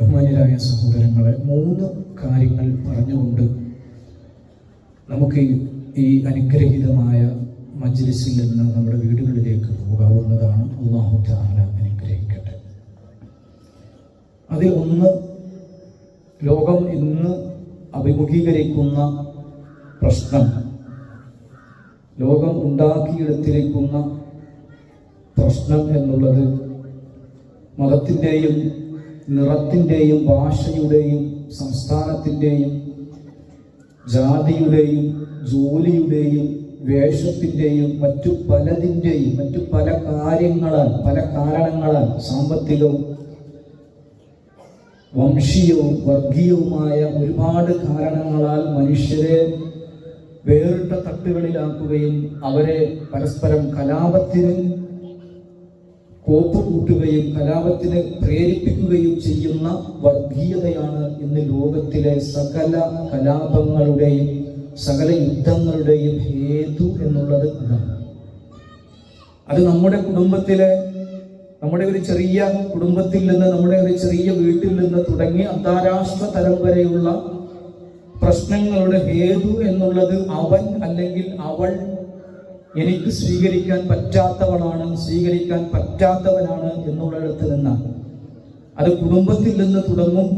ബഹുമാനിരായ സഹോദരങ്ങളെ മൂന്ന് കാര്യങ്ങൾ പറഞ്ഞുകൊണ്ട് നമുക്ക് ഈ- അനുഗ്രഹീതമായ മജ്ലിസിൽ നിന്ന് നമ്മുടെ വീടുകളിലേക്ക് പോകാവുന്നതാണ്. അള്ളാഹു അനുഗ്രഹിക്കട്ടെ. അതിൽ ഒന്ന് ലോകം ഇന്ന് അഭിമുഖീകരിക്കുന്ന പ്രശ്നം. ലോകം ഉണ്ടാക്കിയെടുത്തിരിക്കുന്ന പ്രശ്നം എന്നുള്ളത് മതത്തിന്റെയും നിറത്തിന്റെയും ഭാഷയുടെയും സംസ്ഥാനത്തിന്റെയും ജാതിയുടെയും ജോലിയുടെയും വേഷത്തിന്റെയും മറ്റു പലതിന്റെയും മറ്റു പല കാര്യങ്ങളാൽ പല കാരണങ്ങളാൽ സാമ്പത്തികവും വംശീയവും വർഗീയവുമായ ഒരുപാട് കാരണങ്ങളാൽ മനുഷ്യരെ വേറിട്ട തട്ടുകളിലാക്കുകയും അവരെ പരസ്പരം കലാപത്തിന് കോപ്പ് കൂട്ടുകയും കലാപത്തിന് പ്രേരിപ്പിക്കുകയും ചെയ്യുന്ന വർഗീയതയാണ് ഇന്ന് ലോകത്തിലെ സകല കലാപങ്ങളുടെയും സകല യുദ്ധങ്ങളുടെയും ഹേതു എന്നുള്ളത് ഇതാണ്. അത് നമ്മുടെ കുടുംബത്തിലെ നമ്മുടെ ഒരു ചെറിയ കുടുംബത്തിൽ നിന്ന് നമ്മുടെ ഒരു ചെറിയ വീട്ടിൽ നിന്ന് തുടങ്ങി അന്താരാഷ്ട്ര തലം വരെയുള്ള പ്രശ്നങ്ങളുടെ ഹേതു എന്നുള്ളത് അവൻ അല്ലെങ്കിൽ അവൾ എനിക്ക് സ്വീകരിക്കാൻ പറ്റാത്തവളാണ് സ്വീകരിക്കാൻ പറ്റാത്തവനാണ് എന്നുള്ളിടത്ത് നിന്നാണ് അത് കുടുംബത്തിൽ നിന്ന് തുടങ്ങും.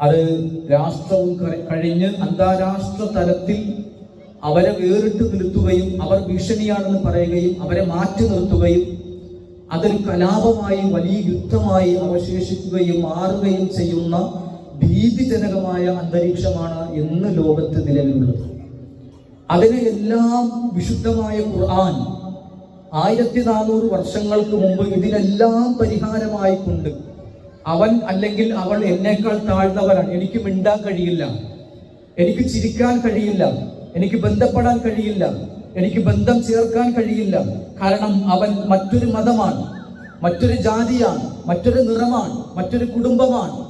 അത് രാഷ്ട്രവും കഴിഞ്ഞ് അന്താരാഷ്ട്ര തലത്തിൽ അവരെ വേറിട്ട് നിർത്തുകയും അവർ ഭീഷണിയാണെന്ന് പറയുകയും അവരെ മാറ്റി നിർത്തുകയും അതൊരു കലാപമായി വലിയ യുദ്ധമായി അവശേഷിക്കുകയും മാറുകയും ചെയ്യുന്ന ഭീതിജനകമായ അന്തരീക്ഷമാണ് ഇന്ന് ലോകത്ത് നിലവിലുള്ളത്. അതിന് എല്ലാം വിശുദ്ധമായ ഖുർആൻ ആയിരത്തി നാനൂറ് വർഷങ്ങൾക്ക് മുമ്പ് ഇതിനെല്ലാം പരിഹാരമായി കൊണ്ട് അവൻ അല്ലെങ്കിൽ അവൾ എന്നേക്കാൾ താഴ്ന്നവരാണ്. എനിക്ക് മിണ്ടാൻ കഴിയില്ല. എനിക്ക് ചിരിക്കാൻ കഴിയില്ല. എനിക്ക് ബന്ധപ്പെടാൻ കഴിയില്ല. എനിക്ക് ബന്ധം ചേർക്കാൻ കഴിയില്ല. കാരണം അവൻ മറ്റൊരു മതമാണ്. മറ്റൊരു ജാതിയാണ്. മറ്റൊരു നിറമാണ്. മറ്റൊരു കുടുംബമാണ്.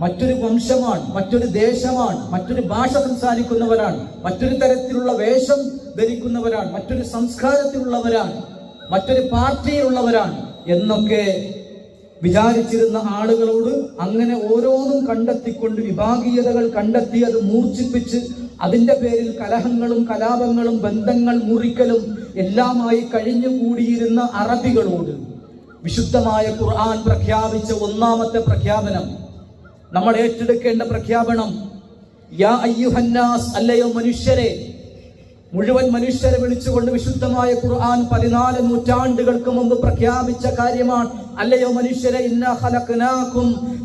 മറ്റൊരു വംശമാണ് മറ്റൊരു ദേശമാണ് മറ്റൊരു ഭാഷ സംസാരിക്കുന്നവരാണ് മറ്റൊരു തരത്തിലുള്ള വേഷം ധരിക്കുന്നവരാണ് മറ്റൊരു സംസ്കാരത്തിലുള്ളവരാണ് മറ്റൊരു പാർട്ടിയിലുള്ളവരാണ് എന്നൊക്കെ വിചാരിച്ചിരുന്ന ആളുകളോട് അങ്ങനെ ഓരോന്നും കണ്ടെത്തിക്കൊണ്ട് വിഭാഗീയതകൾ കണ്ടെത്തി അത് മൂർച്ഛിപ്പിച്ച് അതിന്റെ പേരിൽ കലഹങ്ങളും കലാപങ്ങളും ബന്ധങ്ങൾ മുറിക്കലും എല്ലാമായി കഴിഞ്ഞു കൂടിയിരുന്ന അറബികളോട് വിശുദ്ധമായ ഖുർആൻ പ്രഖ്യാപിച്ച ഒന്നാമത്തെ പ്രഖ്യാപനം നമ്മൾ ഏറ്റെടുക്കേണ്ട പ്രഖ്യാപനം യാ അയ്യുഹന്നാസ് അല്ലയോ മനുഷ്യരെ? മുഴുവൻ മനുഷ്യരെ വിളിച്ചുകൊണ്ട് വിശുദ്ധമായ ഖുർആൻ പതിനാല് നൂറ്റാണ്ടുകൾക്ക് മുമ്പ് പ്രഖ്യാപിച്ച കാര്യമാണ് അല്ലയോ മനുഷ്യരെ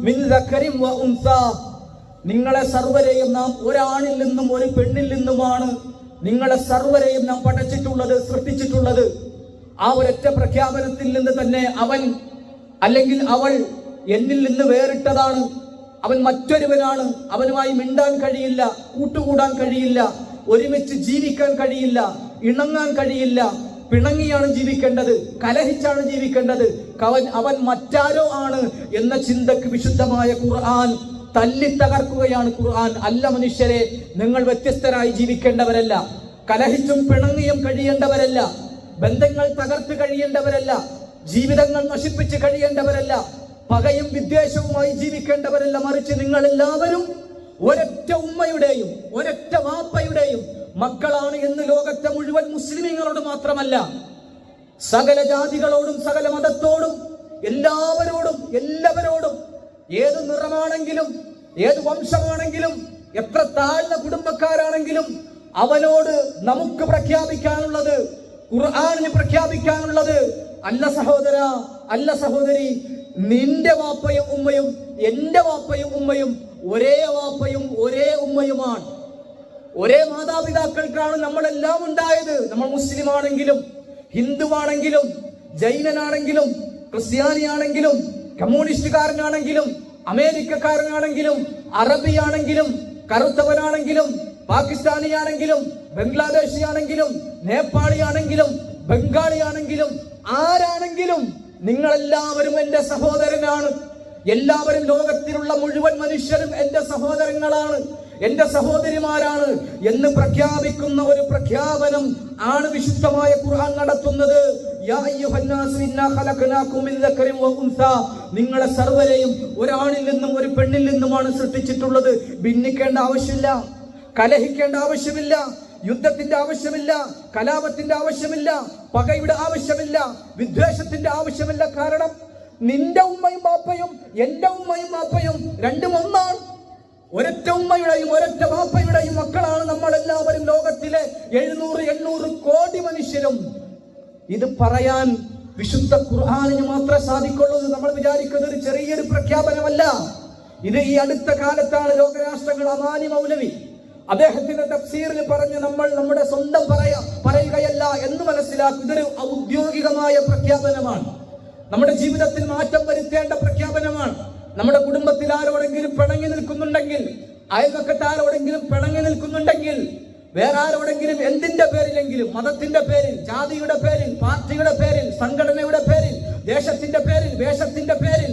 മിൻ വ നിങ്ങളെ സർവരെയും നാം ഒരാണിൽ നിന്നും ഒരു പെണ്ണിൽ നിന്നുമാണ് നിങ്ങളെ സർവരെയും നാം പഠിച്ചിട്ടുള്ളത് സൃഷ്ടിച്ചിട്ടുള്ളത്. ആ ഒരൊറ്റ പ്രഖ്യാപനത്തിൽ നിന്ന് തന്നെ അവൻ അല്ലെങ്കിൽ അവൾ എന്നിൽ നിന്ന് വേറിട്ടതാണ്. അവൻ മറ്റൊരുവനാണ്. അവനുമായി മിണ്ടാൻ കഴിയില്ല കൂട്ടുകൂടാൻ കഴിയില്ല ഒരുമിച്ച് ജീവിക്കാൻ കഴിയില്ല ഇണങ്ങാൻ കഴിയില്ല. പിണങ്ങിയാണ് ജീവിക്കേണ്ടത് കലഹിച്ചാണ് ജീവിക്കേണ്ടത്. കവൻ അവൻ മറ്റാരോ ആണ് എന്ന ചിന്തക്ക് വിശുദ്ധമായ ഖുർആൻ തല്ലി തകർക്കുകയാണ് ഖുർആൻ. അല്ല മനുഷ്യരെ നിങ്ങൾ വ്യത്യസ്തരായി ജീവിക്കേണ്ടവരല്ല. കലഹിച്ചും പിണങ്ങിയും കഴിയേണ്ടവരല്ല. ബന്ധങ്ങൾ തകർത്ത് കഴിയേണ്ടവരല്ല. ജീവിതങ്ങൾ നശിപ്പിച്ച് കഴിയേണ്ടവരല്ല. പകയും വിദ്വേഷവുമായി ജീവിക്കേണ്ടവരല്ല മറിച്ച് നിങ്ങൾ എല്ലാവരും ഒരൊറ്റ ഉമ്മയുടെയും ഒരൊറ്റ വാപ്പയുടെയും മക്കളാണ് എന്ന് ലോകത്തെ മുഴുവൻ മുസ്ലിമീങ്ങളോട് മാത്രമല്ല സകല ജാതികളോടും സകല മതത്തോടും എല്ലാവരോടും എല്ലാവരോടും ഏത് നിറമാണെങ്കിലും ഏത് വംശമാണെങ്കിലും എത്ര താഴ്ന്ന കുടുംബക്കാരാണെങ്കിലും അവനോട് നമുക്ക് പ്രഖ്യാപിക്കാനുള്ളത് ഖുർആാനിന് പ്രഖ്യാപിക്കാനുള്ളത് അല്ല സഹോദര അല്ല സഹോദരി നിന്റെ വാപ്പയും ഉമ്മയും എന്റെ വാപ്പയും ഉമ്മയും ഒരേ വാപ്പയും ഒരേ ഉമ്മയുമാണ്. ഒരേ മാതാപിതാക്കൾക്കാണ് നമ്മളെല്ലാം ഉണ്ടായത്. നമ്മൾ മുസ്ലിം ആണെങ്കിലും ഹിന്ദുവാണെങ്കിലും ജൈനനാണെങ്കിലും ക്രിസ്ത്യാനിയാണെങ്കിലും കമ്മ്യൂണിസ്റ്റുകാരനാണെങ്കിലും അമേരിക്കക്കാരനാണെങ്കിലും അറബിയാണെങ്കിലും കറുത്തവനാണെങ്കിലും പാകിസ്ഥാനിയാണെങ്കിലും ബംഗ്ലാദേശിയാണെങ്കിലും നേപ്പാളിയാണെങ്കിലും ബംഗാളിയാണെങ്കിലും ആരാണെങ്കിലും നിങ്ങളെല്ലാവരും എന്റെ സഹോദരനാണ്. എല്ലാവരും ലോകത്തിലുള്ള മുഴുവൻ മനുഷ്യരും എന്റെ സഹോദരങ്ങളാണ്. എന്റെ സഹോദരിമാരാണ് എന്ന് പ്രഖ്യാപിക്കുന്ന ഒരു പ്രഖ്യാപനം ആണ് വിശുദ്ധമായ ഖുർആൻ നടത്തുന്നത്. നിങ്ങളെ സർവരെയും ഒരാണിൽ നിന്നും ഒരു പെണ്ണിൽ നിന്നുമാണ് സൃഷ്ടിച്ചിട്ടുള്ളത്. ഭിന്നിക്കേണ്ട ആവശ്യമില്ല. കലഹിക്കേണ്ട ആവശ്യമില്ല. യുദ്ധത്തിന്റെ ആവശ്യമില്ല കലാപത്തിന്റെ ആവശ്യമില്ല പകയുടെ ആവശ്യമില്ല വിദ്വേഷത്തിന്റെ ആവശ്യമില്ല. കാരണം നിന്റെ ഉമ്മയും ബാപ്പയും എന്റെ ഉമ്മയും ബാപ്പയും രണ്ടും ഒന്നാണ്. ഒരൊറ്റ ഉമ്മയുടെയും ഒരൊറ്റ ബാപ്പയുടെയും മക്കളാണ് നമ്മൾ എല്ലാവരും ലോകത്തിലെ എഴുന്നൂറ് എണ്ണൂറ് കോടി മനുഷ്യരും. ഇത് പറയാൻ വിശുദ്ധ ഖുർആാനിന് മാത്രമേ സാധിക്കുള്ളൂ നമ്മൾ വിചാരിക്കുന്നത് ഒരു ചെറിയൊരു പ്രഖ്യാപനമല്ല. ഇത് ഈ അടുത്ത കാലത്താണ് ലോകരാഷ്ട്രങ്ങൾ അമാനി മൗലവി അദ്ദേഹത്തിന്റെ തഫ്സീറിൽ പറഞ്ഞു നമ്മൾ നമ്മുടെ സ്വന്തം പറയാ പറയുകയല്ല എന്ന് മനസ്സിലാക്കും ഇതൊരു ഔദ്യോഗികമായ പ്രഖ്യാപനമാണ്. നമ്മുടെ ജീവിതത്തിൽ മാറ്റം വരുത്തേണ്ട പ്രഖ്യാപനമാണ്. നമ്മുടെ കുടുംബത്തിൽ ആരോടെങ്കിലും പിണങ്ങി നിൽക്കുന്നുണ്ടെങ്കിൽ അയൽവക്കത്ത് ആരോടെങ്കിലും പിണങ്ങി നിൽക്കുന്നുണ്ടെങ്കിൽ വേറെ ആരോടെങ്കിലും എന്തിന്റെ പേരിലെങ്കിലും മതത്തിന്റെ പേരിൽ ജാതിയുടെ പേരിൽ പാർട്ടിയുടെ പേരിൽ സംഘടനയുടെ പേരിൽ ദേശത്തിന്റെ പേരിൽ വേഷത്തിന്റെ പേരിൽ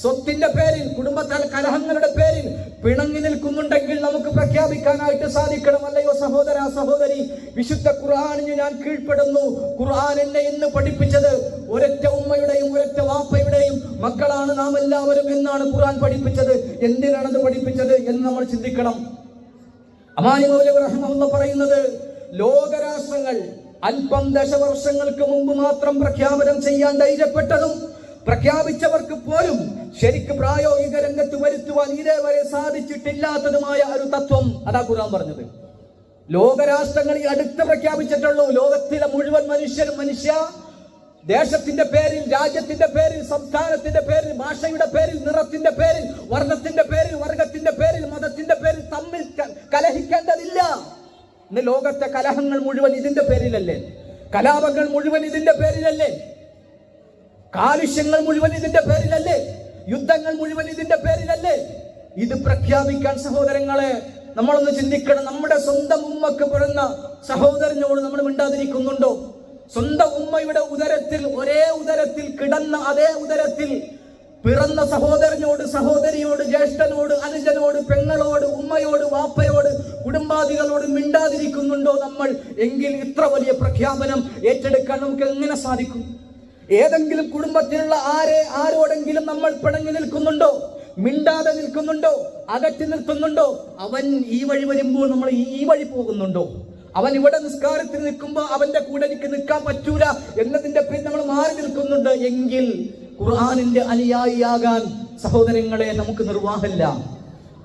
സ്വത്തിന്റെ പേരിൽ കുടുംബത്താൽ കലഹങ്ങളുടെ പേരിൽ പിണങ്ങി നിൽക്കുന്നുണ്ടെങ്കിൽ നമുക്ക് പ്രഖ്യാപിക്കാനായിട്ട് സാധിക്കണം അല്ലയോ സഹോദര സഹോദരി? വിശുദ്ധ ഖുർആാനിന് ഞാൻ കീഴ്പ്പെടുന്നു. ഖുർആൻ എന്നെ ഇന്ന് പഠിപ്പിച്ചത് ഒരൊറ്റ ഉമ്മയുടെയും ഒരൊറ്റ വാപ്പയുടെയും മക്കളാണ് നാം എല്ലാവരും എന്നാണ് ഖുർആൻ പഠിപ്പിച്ചത്. എന്തിനാണ് അത് പഠിപ്പിച്ചത് എന്ന് നമ്മൾ ചിന്തിക്കണം. അമാനി മൗലവി റഹ്മുള്ള പറയുന്നത് ലോകരാഷ്ട്രങ്ങൾ അല്പം ദശവർഷങ്ങൾക്ക് മുമ്പ് മാത്രം പ്രഖ്യാപനം ചെയ്യാൻ ധൈര്യപ്പെട്ടതും പ്രഖ്യാപിച്ചവർക്ക് പോലും ശരിക്ക് പ്രായോഗിക രംഗത്ത് വരുത്തുവാൻ ഇതേവരെ സാധിച്ചിട്ടില്ലാത്തതുമായ ഒരു തത്വം അതാ ഖുർആൻ പറഞ്ഞത്. ലോകരാഷ്ട്രങ്ങൾ ഈ അടുത്ത് പ്രഖ്യാപിച്ചിട്ടുള്ളൂ ലോകത്തിലെ മുഴുവൻ മനുഷ്യരും മനുഷ്യ ദേശത്തിന്റെ പേരിൽ രാജ്യത്തിന്റെ പേരിൽ സംസ്ഥാനത്തിന്റെ പേരിൽ ഭാഷയുടെ പേരിൽ നിറത്തിന്റെ പേരിൽ വർണത്തിന്റെ പേരിൽ വർഗത്തിന്റെ പേരിൽ മതത്തിന്റെ പേരിൽ തമ്മിൽ കലഹിക്കേണ്ടതില്ല. ഇന്ന് ലോകത്തെ കലഹങ്ങൾ മുഴുവൻ ഇതിന്റെ പേരിലല്ലേ? കലാപങ്ങൾ മുഴുവൻ ഇതിന്റെ പേരിലല്ലേ? കാലുഷ്യങ്ങൾ മുഴുവൻ ഇതിന്റെ പേരിലല്ലേ? യുദ്ധങ്ങൾ മുഴുവൻ ഇതിന്റെ പേരിലല്ലേ? ഇത് പ്രഖ്യാപിക്കാൻ സഹോദരങ്ങളെ നമ്മളൊന്ന് ചിന്തിക്കണം. നമ്മുടെ സ്വന്തം ഉമ്മക്ക് പിറന്ന സഹോദരനോട് നമ്മൾ മിണ്ടാതിരിക്കുന്നുണ്ടോ? സ്വന്തം ഉമ്മയുടെ ഉദരത്തിൽ ഒരേ ഉദരത്തിൽ കിടന്ന അതേ ഉദരത്തിൽ പിറന്ന സഹോദരനോട് സഹോദരിയോട് ജ്യേഷ്ഠനോട് അനുജനോട് പെങ്ങളോട് ഉമ്മയോട് വാപ്പയോട് കുടുംബാദികളോട് മിണ്ടാതിരിക്കുന്നുണ്ടോ നമ്മൾ? എങ്കിൽ ഇത്ര വലിയ പ്രഖ്യാപനം ഏറ്റെടുക്കാൻ നമുക്ക് എങ്ങനെ സാധിക്കും? ഏതെങ്കിലും കുടുംബത്തിലുള്ള ആരെ ആരോടെങ്കിലും നമ്മൾ പിണങ്ങി നിൽക്കുന്നുണ്ടോ? മിണ്ടാതെ നിൽക്കുന്നുണ്ടോ? അകറ്റി നിൽക്കുന്നുണ്ടോ? അവൻ ഈ വഴി വരുമ്പോൾ നമ്മൾ ഈ വഴി പോകുന്നുണ്ടോ? അവൻ ഇവിടെ നിസ്കാരത്തിന് നിൽക്കുമ്പോൾ അവന്റെ കൂടെ എനിക്ക് നിൽക്കാൻ പറ്റൂല എന്നതിന്റെ പേരിൽ നമ്മൾ മാറി നിൽക്കുന്നുണ്ട്. എങ്കിൽ ഖുർആാനിന്റെ അനുയായിയാകാൻ സഹോദരങ്ങളെ നമുക്ക് നിർവാഹമില്ല.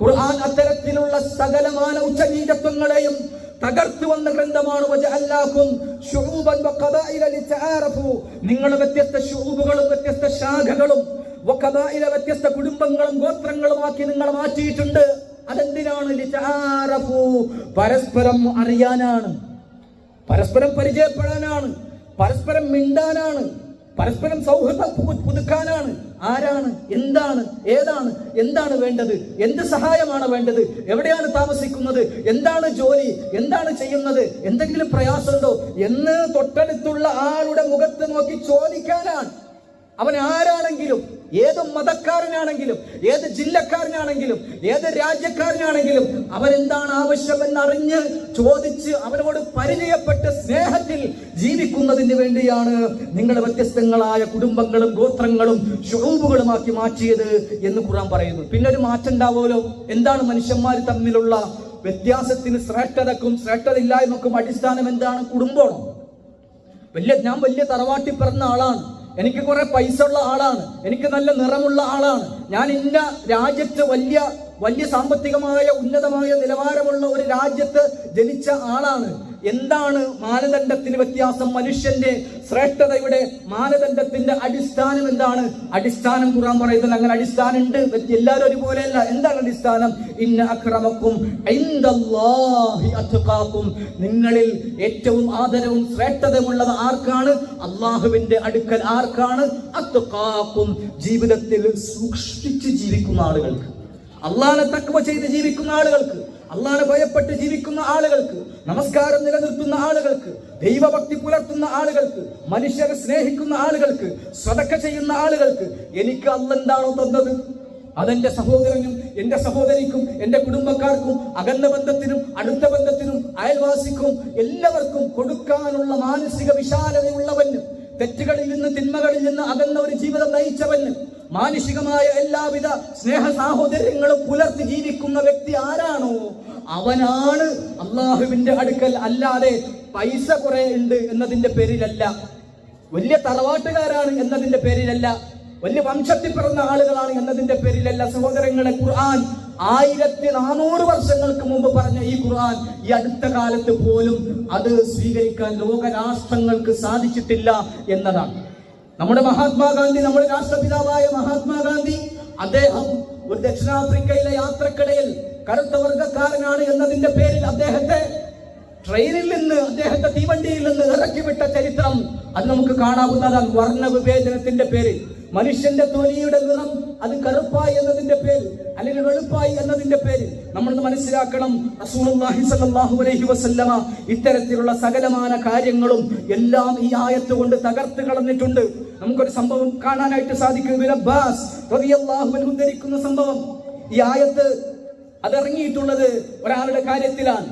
ഖുർആൻ അത്തരത്തിലുള്ള സകലമാന ഉച്ചനീചത്വങ്ങളെയും തകർത്തു വന്ന ഗ്രന്ഥമാണ് നിങ്ങൾ വ്യത്യസ്ത ഷൂബുകളും വ്യത്യസ്ത ശാഖകളും വ്യത്യസ്ത കുടുംബങ്ങളും ഗോത്രങ്ങളുമാക്കി നിങ്ങൾ മാറ്റിയിട്ടുണ്ട്. അതെന്തിനാണ്? പരസ്പരം അറിയാനാണ്. പരസ്പരം പരിചയപ്പെടാനാണ്. പരസ്പരം മിണ്ടാനാണ്. പരസ്പരം സൗഹൃദം പുതുക്കാനാണ്. ആരാണ്? എന്താണ്? ഏതാണ്? എന്താണ് വേണ്ടത്? എന്ത് സഹായമാണ് വേണ്ടത്? എവിടെയാണ് താമസിക്കുന്നത്? എന്താണ് ജോലി? എന്താണ് ചെയ്യുന്നത്? എന്തെങ്കിലും പ്രയാസമുണ്ടോ? എന്ന് തൊട്ടടുത്തുള്ള ആളുടെ മുഖത്ത് നോക്കി ചോദിക്കാനാണ്. അവൻ ആരാണെങ്കിലും ഏത് മതക്കാരനാണെങ്കിലും ഏത് ജില്ലക്കാരനാണെങ്കിലും ഏത് രാജ്യക്കാരനാണെങ്കിലും അവൻ എന്താണ് ആവശ്യമെന്ന് അറിഞ്ഞ് ചോദിച്ച് അവനോട് പരിചയപ്പെട്ട് സ്നേഹത്തിൽ ജീവിക്കുന്നതിന് വേണ്ടിയാണ് നിങ്ങളുടെ വ്യത്യസ്തങ്ങളായ കുടുംബങ്ങളും ഗോത്രങ്ങളും ഷൂബുകളുമാക്കി മാറ്റിയത് എന്ന് ഖുറാൻ പറയുന്നു. പിന്നെ ഒരു മാറ്റം ഉണ്ടാവുമല്ലോ? എന്താണ് മനുഷ്യന്മാർ തമ്മിലുള്ള വ്യത്യാസത്തിന് ശ്രേഷ്ഠതക്കും ശ്രേഷ്ഠതയില്ലായ്മക്കും അടിസ്ഥാനം എന്താണ്? കുടുംബമാണോ വലിയ ഞാൻ വലിയ തറവാട്ടി പിറന്ന ആളാണ്. എനിക്ക് കുറെ പൈസ ഉള്ള ആളാണ്. എനിക്ക് നല്ല നിറമുള്ള ആളാണ്. ഞാൻ ഇന്ന രാജ്യത്ത് വലിയ വലിയ സാമ്പത്തികമായ ഉന്നതമായ നിലവാരമുള്ള ഒരു രാജ്യത്ത് ജനിച്ച ആളാണ്. എന്താണ് മാനദണ്ഡത്തിന് വ്യത്യാസം? മനുഷ്യന്റെ ശ്രേഷ്ഠതയുടെ മാനദണ്ഡത്തിന്റെ അടിസ്ഥാനം എന്താണ്? അടിസ്ഥാനം ഖുറാൻ പറയുന്നത് അങ്ങനെ അടിസ്ഥാനം ഉണ്ട് എല്ലാവരും ഒരുപോലെയല്ല. എന്താണ് അടിസ്ഥാനം? ഇന്ന അക്രമക്കും നിങ്ങളിൽ ഏറ്റവും ആദരവും ശ്രേഷ്ഠതയുമുള്ളത് ആർക്കാണ്? അള്ളാഹുവിന്റെ അടുക്കൽ ആർക്കാണ്? അത്തുക്കാക്കും ജീവിതത്തിൽ സൂക്ഷിച്ച് ജീവിക്കുന്ന ആളുകൾക്ക്. അള്ളാഹനെ തക്കവ ചെയ്ത് ജീവിക്കുന്ന ആളുകൾക്ക്. അള്ളാനെ ഭയപ്പെട്ട് ജീവിക്കുന്ന ആളുകൾക്ക് നമസ്കാരം നിലനിർത്തുന്ന ആളുകൾക്ക് ദൈവഭക്തി പുലർത്തുന്ന ആളുകൾക്ക് മനുഷ്യരെ സ്നേഹിക്കുന്ന ആളുകൾക്ക് സ്വതക്ക ചെയ്യുന്ന ആളുകൾക്ക് എനിക്ക് അല്ല എന്താണോ തന്നത്? അതെന്റെ സഹോദരനും എന്റെ സഹോദരിക്കും എന്റെ കുടുംബക്കാർക്കും അകന്ന ബന്ധത്തിനും അടുത്ത ബന്ധത്തിനും അയൽവാസിക്കും എല്ലാവർക്കും കൊടുക്കാനുള്ള മാനസിക വിശാലതയുള്ളവന് തെറ്റുകളിൽ നിന്ന് തിന്മകളിൽ നിന്ന് അകന്ന ഒരു ജീവിതം നയിച്ചവന് മാനുഷികമായ എല്ലാവിധ സ്നേഹ സാഹോദര്യങ്ങളും പുലർത്തി ജീവിക്കുന്ന വ്യക്തി ആരാണോ? അവനാണ്. അള്ളാഹുവിന്റെ അടുക്കൽ അല്ലാതെ പൈസ കുറെ ഉണ്ട് എന്നതിന്റെ പേരിലല്ല. വലിയ തറവാട്ടുകാരാണ് എന്നതിന്റെ പേരിലല്ല. വലിയ വംശത്തിൽ പിറന്ന ആളുകളാണ് എന്നതിന്റെ പേരിലല്ല. സഹോദരങ്ങളെ ഖുർആൻ ആയിരത്തി നാനൂറ് വർഷങ്ങൾക്ക് മുമ്പ് പറഞ്ഞ ഈ ഖുർആൻ ഈ അടുത്ത കാലത്ത് പോലും അത് സ്വീകരിക്കാൻ ലോകരാഷ്ട്രങ്ങൾക്ക് സാധിച്ചിട്ടില്ല എന്നതാണ്. നമ്മുടെ മഹാത്മാഗാന്ധി നമ്മുടെ രാഷ്ട്രപിതാവായ മഹാത്മാഗാന്ധി അദ്ദേഹം ഒരു ദക്ഷിണാഫ്രിക്കയിലെ യാത്രക്കിടയിൽ കറുത്ത വർഗക്കാരനാണ് എന്നതിന്റെ പേരിൽ അദ്ദേഹത്തെ ട്രെയിനിൽ നിന്ന് അദ്ദേഹത്തെ തീവണ്ടിയിൽ നിന്ന് ഇറക്കിവിട്ട ചരിത്രം അത് നമുക്ക് കാണാവുന്നതാണ്. വർണ വിവേചനത്തിന്റെ പേര് മനുഷ്യന്റെ തൊലിയുടെ നിറം അത് കറുപ്പായി എന്നതിന്റെ പേര് അല്ലെങ്കിൽ വെളുപ്പായി എന്നതിന്റെ പേര് നമ്മൾ മനസ്സിലാക്കണം. റസൂലുള്ളാഹി അലൈഹി വസല്ലമ ഇത്തരത്തിലുള്ള സകലമാന കാര്യങ്ങളും എല്ലാം ഈ ആയത്ത് കൊണ്ട് തകർത്ത് കളഞ്ഞിട്ടുണ്ട്. നമുക്കൊരു സംഭവം കാണാനായിട്ട് സാധിക്കും. ഉദ്ധരിക്കുന്ന സംഭവം. ഈ ആയത്ത് അതിറങ്ങിയിട്ടുള്ളത് ഒരാളുടെ കാര്യത്തിലാണ്.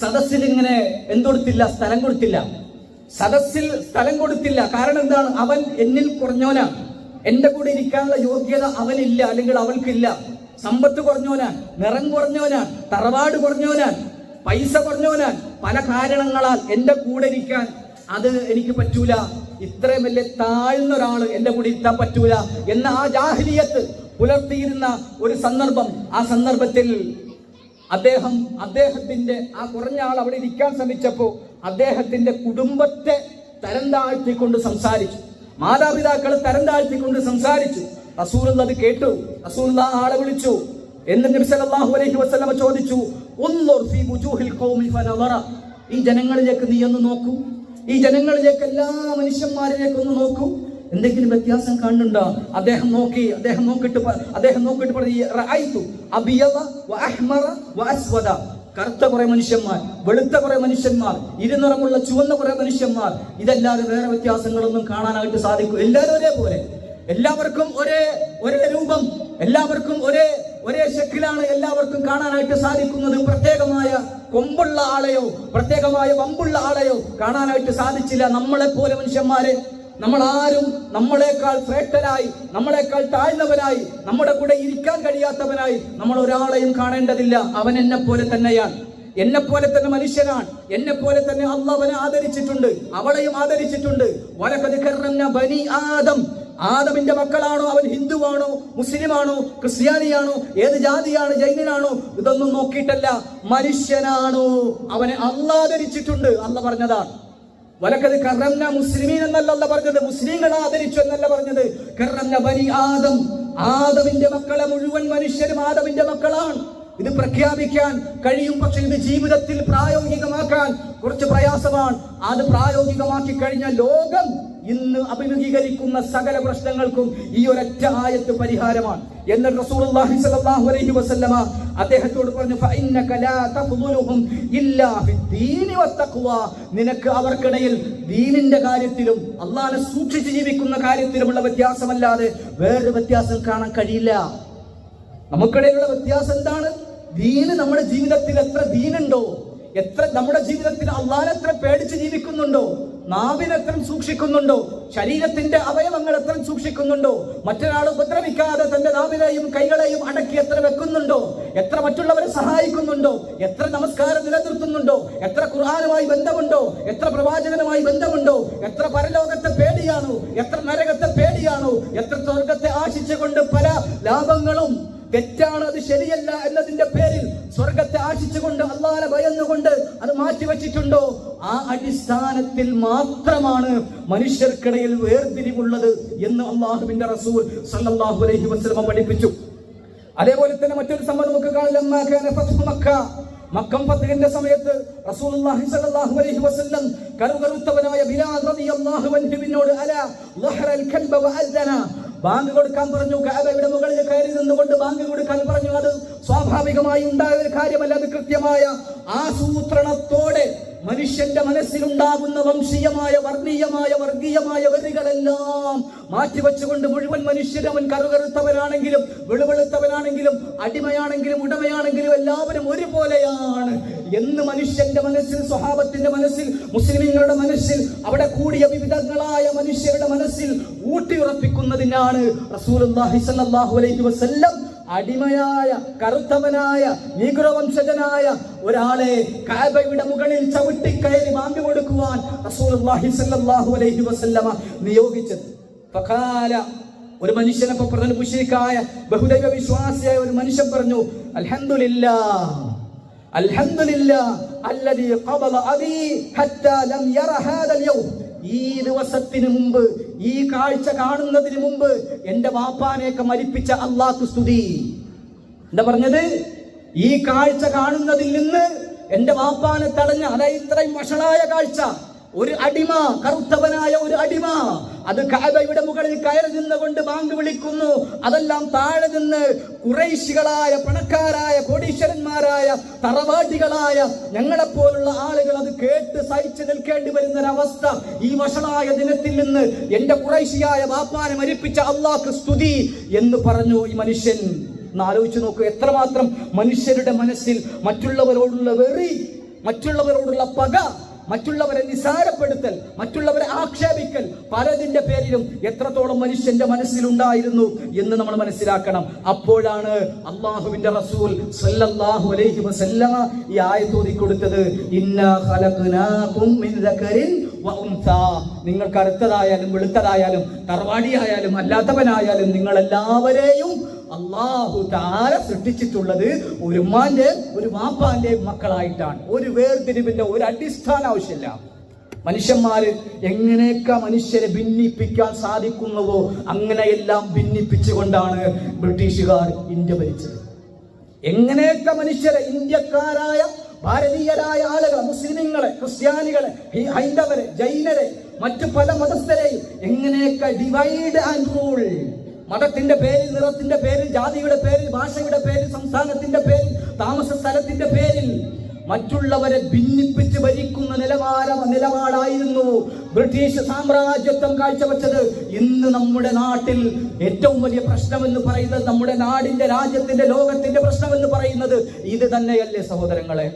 സദസ്സിൽ ഇങ്ങനെ എന്തൊടുത്തില്ല സ്ഥലം കൊടുത്തില്ല. സദസ്സിൽ സ്ഥലം കൊടുത്തില്ല. കാരണം എന്താണ്? അവൻ എന്നിൽ കുറഞ്ഞോനാണ് എന്റെ കൂടെ ഇരിക്കാനുള്ള യോഗ്യത അവനില്ല അല്ലെങ്കിൽ അവൾക്കില്ല. സമ്പത്ത് കുറഞ്ഞോനാൻ നിറം കുറഞ്ഞോനാൻ തറവാട് കുറഞ്ഞോനാൻ പൈസ കുറഞ്ഞോനാൻ പല കാരണങ്ങളാൽ എന്റെ കൂടെ ഇരിക്കാൻ അത് എനിക്ക് പറ്റൂല. ഇത്രയും വലിയ താഴ്ന്ന ഒരാൾ എന്റെ കൂടെ ഇരുത്താൻ പറ്റൂല എന്ന ആ ജാഹ്ലിയത്ത് പുലർത്തിയിരുന്ന ഒരു സന്ദർഭം. ആ സന്ദർഭത്തിൽ അദ്ദേഹം അദ്ദേഹത്തിന്റെ ആ കുറഞ്ഞ ആൾ അവിടെ ഇരിക്കാൻ ശ്രമിച്ചപ്പോ അദ്ദേഹത്തിന്റെ കുടുംബത്തെ തരം താഴ്ത്തിക്കൊണ്ട് സംസാരിച്ചു. മാതാപിതാക്കൾ തരം താഴ്ത്തിക്കൊണ്ട് സംസാരിച്ചു. റസൂൽ അത് കേട്ടു. റസൂൽ ആളെ വിളിച്ചു. എന്ന് നബി സല്ലല്ലാഹു അലൈഹി വസല്ലമ ചോദിച്ചു ഫീ വുജൂഹിൽ ഖൗമി ഈ ജനങ്ങളിലേക്ക് നീ ഒന്ന് നോക്കൂ. ഈ ജനങ്ങളിലേക്ക് എല്ലാ മനുഷ്യന്മാരിലേക്ക് ഒന്ന് നോക്കൂ. എന്തെങ്കിലും വ്യത്യാസം കാണുന്നുണ്ടോ? അദ്ദേഹം നോക്കി അദ്ദേഹം നോക്കിട്ട് അദ്ദേഹം നോക്കിട്ട് പറഞ്ഞു കറുത്ത കുറെ മനുഷ്യന്മാർ വെളുത്ത കുറെ മനുഷ്യന്മാർ ഇരുനിറമുള്ള ചുവന്ന കുറെ മനുഷ്യന്മാർ. ഇതല്ലാതെ വേറെ വ്യത്യാസങ്ങളൊന്നും കാണാനായിട്ട് സാധിക്കും. എല്ലാവരും ഒരേപോലെ. എല്ലാവർക്കും ഒരേ ഒരേ രൂപം. എല്ലാവർക്കും ഒരേ ഒരേ ശക്കിലാണ് എല്ലാവർക്കും കാണാനായിട്ട് സാധിക്കുന്നത്. പ്രത്യേകമായ കൊമ്പുള്ള ആളെയോ പ്രത്യേകമായ വമ്പുള്ള ആളെയോ കാണാനായിട്ട് സാധിച്ചില്ല. നമ്മളെ പോലെ മനുഷ്യന്മാരെ നമ്മൾ ആരും നമ്മളെക്കാൾ ശ്രേഷ്ഠരായി നമ്മളെക്കാൾ താഴ്ന്നവരായി നമ്മുടെ കൂടെ ഇരിക്കാൻ കഴിയാത്തവനായി നമ്മൾ ഒരാളെയും കാണേണ്ടതില്ല. അവൻ എന്നെ പോലെ തന്നെയാണ്. എന്നെ പോലെ തന്നെ മനുഷ്യനാണ്. എന്നെ പോലെ തന്നെ അള്ളാഹ് അവനെ ആദരിച്ചിട്ടുണ്ട്. അവളെയും ആദരിച്ചിട്ടുണ്ട്. ബനി ആദം. ആദമിന്റെ മക്കളാണോ? അവൻ ഹിന്ദുവാണോ? മുസ്ലിമാണോ? ക്രിസ്ത്യാനിയാണോ? ഏത് ജാതിയാണ്? ജൈനനാണോ? ഇതൊന്നും നോക്കിയിട്ടല്ല. മനുഷ്യനാണോ? അവനെ അള്ളാദരിച്ചിട്ടുണ്ട് അള്ള പറഞ്ഞതാണ്. വലക്കത് കറന്ന മുസ്ലിമീൻ എന്നല്ല പറഞ്ഞത്. മുസ്ലിങ്ങളെ ആദരിച്ചു എന്നല്ല പറഞ്ഞത്. കറന്ന ബനി ആദം. ആദമിന്റെ മക്കളെ മുഴുവൻ മനുഷ്യരും ആദമിന്റെ മക്കളാണ്. ഇത് പ്രഖ്യാപിക്കാൻ കഴിയും. പക്ഷെ ഇത് ജീവിതത്തിൽ പ്രായോഗികമാക്കാൻ കുറച്ച് പ്രയാസമാണ്. അത് പ്രായോഗികമാക്കി കഴിഞ്ഞ ലോകം ഇന്ന് അഭിമുഖീകരിക്കുന്ന സകല പ്രശ്നങ്ങൾക്കും ഈ ഒരൊറ്റ ആയത്ത് പരിഹാരമാണ്. എന്ന് റസൂലുള്ളാഹി സ്വല്ലല്ലാഹു അലൈഹി വസല്ലമ അദ്ദേഹത്തോട് പറഞ്ഞു നിനക്ക് അവർക്കിടയിൽ ദീനിന്റെ കാര്യത്തിലും അള്ളാഹനെ സൂക്ഷിച്ച് ജീവിക്കുന്ന കാര്യത്തിലുമുള്ള വ്യത്യാസമല്ലാതെ വേറൊരു വ്യത്യാസം കാണാൻ കഴിയില്ല. നമുക്കിടയിലുള്ള വ്യത്യാസം എന്താണ്? ദീന് നമ്മുടെ ജീവിതത്തിൽ എത്ര ദീനുണ്ടോ? എത്ര നമ്മുടെ ജീവിതത്തിൽ അള്ളാൻ എത്ര പേടിച്ച് ജീവിക്കുന്നുണ്ടോ? നാവിനെത്രം സൂക്ഷിക്കുന്നുണ്ടോ? ശരീരത്തിന്റെ അവയവങ്ങൾ എത്ര സൂക്ഷിക്കുന്നുണ്ടോ? മറ്റൊരാൾ ഉപദ്രവിക്കാതെ തന്റെ നാവിനെയും കൈകളെയും അടക്കി എത്ര വെക്കുന്നുണ്ടോ? എത്ര മറ്റുള്ളവരെ സഹായിക്കുന്നുണ്ടോ? എത്ര നമസ്കാരം നിലനിർത്തുന്നുണ്ടോ? എത്ര ഖുർആാനുമായി ബന്ധമുണ്ടോ? എത്ര പ്രവാചകനുമായി ബന്ധമുണ്ടോ? എത്ര പരലോകത്തെ പേടിയാണോ? എത്ര നരകത്തെ പേടിയാണോ? എത്ര സ്വർഗത്തെ ആശിച്ചുകൊണ്ട് പല ലാഭങ്ങളും തെറ്റാണ് അത് ശരിയല്ല എന്നതിന്റെ പേരിൽ സ്വർഗത്തെ ആശിച്ചുകൊണ്ട് അള്ളാഹെ ഭയന്നുകൊണ്ട് അത് മാറ്റിവെച്ചിട്ടുണ്ടോ? ആ അടിസ്ഥാനത്തിൽ മാത്രമാണ് മനുഷ്യർക്കിടയിൽ വേർതിരിവുള്ളത് എന്ന് അള്ളാഹുവിന്റെ റസൂൽ സല്ലാഹു അലൈഹി വസ്ലമ പഠിപ്പിച്ചു. അതേപോലെ തന്നെ മറ്റൊരു സംഭവം നമുക്ക് കാണാം. മക്ക. ഫത്ഹിന്റെ സമയത്ത് അലൈഹി ബിലാൽ അല ലഹറൽ ബാങ്ക് കൊടുക്കാൻ പറഞ്ഞു കാബയുടെ മുകളിൽ കയറി നിന്നുകൊണ്ട് ബാങ്ക് കൊടുക്കാൻ പറഞ്ഞു. അത് സ്വാഭാവികമായി ഉണ്ടായ ഒരു കാര്യമല്ല അത് കൃത്യമായ ആസൂത്രണത്തോടെ മനുഷ്യന്റെ മനസ്സിലുണ്ടാകുന്ന വംശീയമായ വർഗീയമായ വർഗീയമായ വരികളെല്ലാം മാറ്റിവെച്ചുകൊണ്ട് മുഴുവൻ മനുഷ്യരും അവൻ കറുകറുത്തവനാണെങ്കിലും വെളുവെളുത്തവനാണെങ്കിലും അടിമയാണെങ്കിലും ഉടമയാണെങ്കിലും എല്ലാവരും ഒരുപോലെയാണ്. എന്ന് മനുഷ്യന്റെ മനസ്സിൽ സ്വഭാവത്തിന്റെ മനസ്സിൽ മുസ്ലിമീങ്ങളുടെ മനസ്സിൽ അവിടെ കൂടിയ വിവിധങ്ങളായ മനുഷ്യരുടെ മനസ്സിൽ ഊട്ടിയുറപ്പിക്കുന്നതിനാണ് റസൂൽ അലൈഹി വസല്ലം അടിമയായ കറുത്തവനായ നീഗ്രവംശജനായ ഒരാളെ കാബയുടെ മുകളിൽ ചവിട്ടി കയറി വാങ്ങി കൊടുക്കുവാൻ അലൈഹി വസല്ലമ നിയോഗിച്ചത്. ഫഖാല ഒരു മനുഷ്യനെ പ്രധാന മുഷിരിക്കായ ബഹുദൈവ വിശ്വാസിയായ ഒരു മനുഷ്യൻ പറഞ്ഞു അൽഹന്ദില്ല അൽഹന്ദില്ല അല്ലദീ ഖബല അബീ ഹത്താ ലം യറ ഹാദൽ യൗം. ഈ ദിവസത്തിന് മുമ്പ് ഈ കാഴ്ച കാണുന്നതിന് മുമ്പ് എന്റെ വാപ്പാനെയൊക്കെ മരിപ്പിച്ച അള്ളാഹു സ്തുതി. എന്താ പറഞ്ഞത്? ഈ കാഴ്ച കാണുന്നതിൽ നിന്ന് എന്റെ വാപ്പാനെ തടഞ്ഞ അതായത് ഇത്രയും വഷളായ കാഴ്ച. ഒരു അടിമ കറുത്തവനായ ഒരു അടിമ അത് കാബയുടെ മുകളിൽ കയറി നിന്നുകൊണ്ട് ബാങ്ക് വിളിക്കുന്നു. അതെല്ലാം താഴെ നിന്ന് കുറേശികളായ പണക്കാരായ കോടീശ്വരന്മാരായ തറവാട്ടികളായ ഞങ്ങളെപ്പോലുള്ള ആളുകൾ അത് കേട്ട് സഹിച്ചു നിൽക്കേണ്ടി വരുന്ന ഒരവസ്ഥ ഈ വഷളായ ദിനത്തിൽ നിന്ന് എന്റെ കുറേശിയായ ബാപ്പാനെ മരിപ്പിച്ച അള്ളാഹ് സ്തുതി എന്ന് പറഞ്ഞു ഈ മനുഷ്യൻ. ഒന്ന് ആലോചിച്ച് നോക്കൂ എത്രമാത്രം മനുഷ്യരുടെ മനസ്സിൽ മറ്റുള്ളവരോടുള്ള വെറി മറ്റുള്ളവരോടുള്ള പക മറ്റുള്ളവരെ നിസാരപ്പെടുത്തൽ മറ്റുള്ളവരെ ആക്ഷേപിക്കൽ പലതിന്റെ പേരിലും എത്രത്തോളം മനുഷ്യന്റെ മനസ്സിലുണ്ടായിരുന്നു എന്ന് നമ്മൾ മനസ്സിലാക്കണം. അപ്പോഴാണ് അള്ളാഹുവിന്റെ റസൂൽ സല്ലല്ലാഹു അലൈഹി വസല്ലമ ഈ ആയത്ത് ഓതി കൊടുത്തത്. ഇന്നാ ഖലഖനാകും മിൻ നിങ്ങൾക്ക് അടുത്തതായാലും വെളുത്തതായാലും തറവാടിയായാലും അല്ലാത്തവനായാലും നിങ്ങൾ എല്ലാവരെയും അള്ളാഹു താര സൃഷ്ടിച്ചിട്ടുള്ളത് ഒരു ഉമ്മാന്റെ ഒരു വാപ്പാന്റെ മക്കളായിട്ടാണ്. ഒരു വേർതിരിവിന്റെ ഒരു അടിസ്ഥാന ആവശ്യമില്ല. മനുഷ്യന്മാര് എങ്ങനെയൊക്കെ മനുഷ്യരെ ഭിന്നിപ്പിക്കാൻ സാധിക്കുന്നുവോ അങ്ങനെയെല്ലാം ഭിന്നിപ്പിച്ചുകൊണ്ടാണ് ബ്രിട്ടീഷുകാർ ഇന്ത്യ ഭരിച്ചത്. എങ്ങനെയൊക്കെ മനുഷ്യരെ ഇന്ത്യക്കാരായ ഭാരതീയരായ ആളുകൾ മുസ്ലിങ്ങളെ ക്രിസ്ത്യാനികളെ ഹൈന്ദവരെ ജൈനരെ മറ്റു പല മതസ്ഥരെയും എങ്ങനെയൊക്കെ ഡിവൈഡ് ആൻഡ് റൂൾ മതത്തിന്റെ പേരിൽ നിറത്തിന്റെ പേരിൽ ജാതിയുടെ പേരിൽ ഭാഷയുടെ പേരിൽ സംസ്ഥാനത്തിന്റെ പേരിൽ താമസ സ്ഥലത്തിന്റെ പേരിൽ മറ്റുള്ളവരെ ഭിന്നിപ്പിച്ച് ഭരിക്കുന്ന നിലവാര നിലപാടായിരുന്നു ബ്രിട്ടീഷ് സാമ്രാജ്യത്വം കാഴ്ചവെച്ചത്. ഇന്ന് നമ്മുടെ നാട്ടിൽ ഏറ്റവും വലിയ പ്രശ്നമെന്ന് പറയുന്നത് നമ്മുടെ നാടിന്റെ രാജ്യത്തിന്റെ ലോകത്തിന്റെ പ്രശ്നമെന്ന് പറയുന്നത് ഇത് തന്നെയല്ലേ സഹോദരങ്ങളെ?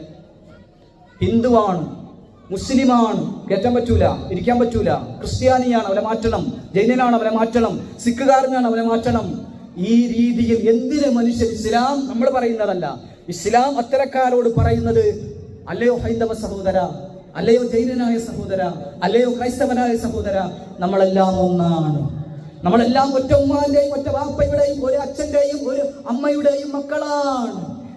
ഹിന്ദുവാണ്. മുസ്ലിമാണ്. കയറ്റാൻ പറ്റൂല ഇരിക്കാൻ പറ്റൂല. ക്രിസ്ത്യാനിയാണ് അവരെ മാറ്റണം. ജൈനനാണ് അവരെ മാറ്റണം. സിഖുകാരനാണ് അവരെ മാറ്റണം. ഈ രീതിയിൽ എന്തിന് മനുഷ്യൻ ഇസ്ലാം നമ്മൾ പറയുന്നതല്ല. ഇസ്ലാം അത്തരക്കാരോട് പറയുന്നത് അല്ലയോ ഹൈന്ദവ സഹോദര അല്ലയോ ജൈനനായ സഹോദര അല്ലയോ ക്രൈസ്തവനായ സഹോദര നമ്മളെല്ലാം ഒന്നാണ്. നമ്മളെല്ലാം ഒറ്റ ഉമ്മാന്റെയും ഒറ്റ വാപ്പയുടെയും ഒരു അച്ഛന്റെയും ഒരു അമ്മയുടെയും മക്കളാണ്.